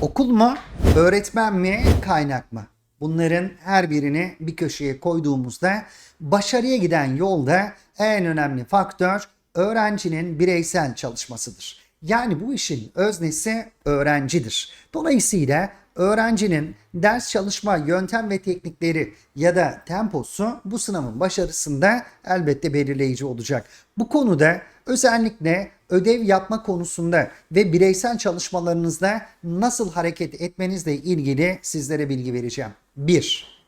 Okul mu, öğretmen mi, kaynak mı? Bunların her birini bir köşeye koyduğumuzda başarıya giden yolda en önemli faktör öğrencinin bireysel çalışmasıdır. Yani bu işin öznesi öğrencidir. Dolayısıyla öğrencinin ders çalışma yöntem ve teknikleri ya da temposu bu sınavın başarısında elbette belirleyici olacak. Bu konuda özellikle ödev yapma konusunda ve bireysel çalışmalarınızda nasıl hareket etmenizle ilgili sizlere bilgi vereceğim. 1.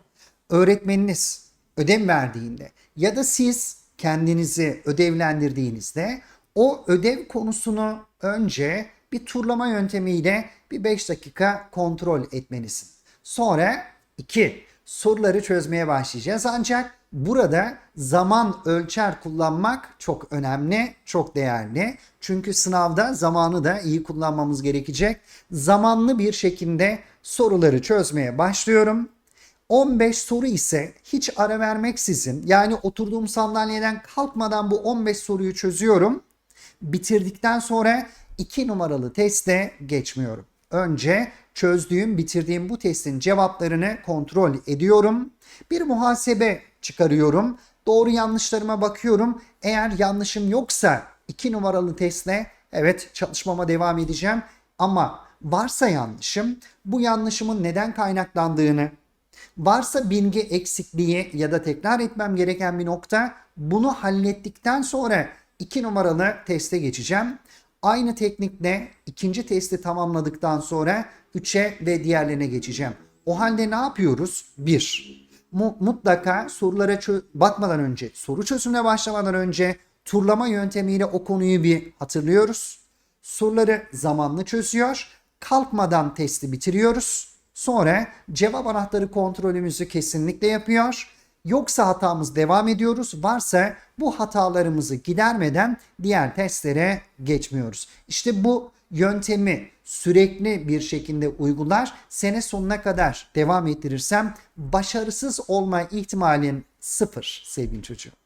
Öğretmeniniz ödev verdiğinde ya da siz kendinizi ödevlendirdiğinizde o ödev konusunu önce bir turlama yöntemiyle bir 5 dakika kontrol etmelisin. Sonra 2. Soruları çözmeye başlayacağız ancak burada zaman ölçer kullanmak çok önemli, çok değerli. Çünkü sınavda zamanı da iyi kullanmamız gerekecek. Zamanlı bir şekilde soruları çözmeye başlıyorum. 15 soru ise hiç ara vermeksizin yani oturduğum sandalyeden kalkmadan bu 15 soruyu çözüyorum. Bitirdikten sonra 2 numaralı teste geçmiyorum. Önce çözdüğüm, bitirdiğim bu testin cevaplarını kontrol ediyorum. Bir muhasebe çıkarıyorum. Doğru yanlışlarıma bakıyorum. Eğer yanlışım yoksa 2 numaralı testle evet çalışmama devam edeceğim. Ama varsa yanlışım, bu yanlışımın neden kaynaklandığını, varsa bilgi eksikliği ya da tekrar etmem gereken bir nokta bunu hallettikten sonra 2 numaralı teste geçeceğim. Aynı teknikle ikinci testi tamamladıktan sonra 3'e ve diğerlerine geçeceğim. O halde ne yapıyoruz? 1. Mutlaka sorulara bakmadan önce, soru çözümüne başlamadan önce turlama yöntemiyle o konuyu bir hatırlıyoruz. Soruları zamanlı çözüyor. Kalkmadan testi bitiriyoruz. Sonra cevap anahtarı kontrolümüzü kesinlikle yapıyor. Yoksa hatamız devam ediyoruz. Varsa bu hatalarımızı gidermeden diğer testlere geçmiyoruz. İşte bu yöntemi sürekli bir şekilde uygular, sene sonuna kadar devam ettirirsem başarısız olma ihtimalin sıfır sevgili çocuğum.